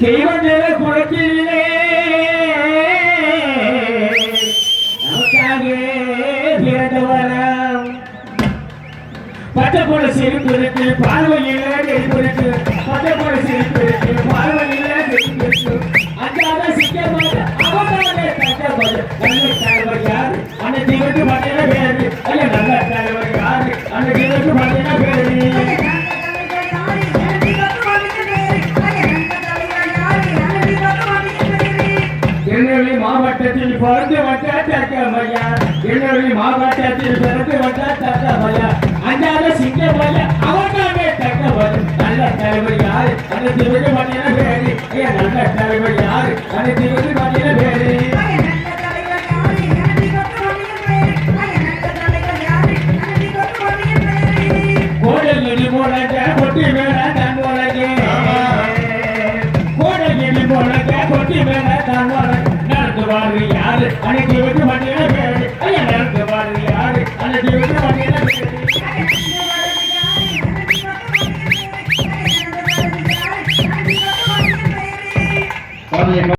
தெய்வங்கள குளத்திலே நமக்காக பிறந்தவரம். பச்சை போல செருப்பு இருக்கு பார்வையில் நெருப்பு இருக்கு. மாவட்டத்தில் பிறந்து தக்கமையா திருநெல்வேலி மாவட்டத்தில் பிறந்து தக்கமையா அஞ்சாத சிங்கமையா அவனாமே தக்கவர் நல்ல தலைவர் யாரு? அந்த திருவிழி மண்ணின பேரு. ஐயா நல்ல தலைவர் யாரு? அந்த திருவிழி மண்ணின பேரு. கோடகிரி போலங்க கொட்டி மேல தன் போலங்க. கோடகிரி போலங்க கொட்டி மேல தன் போலங்க. பாரு யாரு? அன்னைக்கு விட்டு மண்ணின பேரு. ஐயா நடந்து பாரு யாரு? அன்னைக்கு விட்டு மண்ணின பேரு.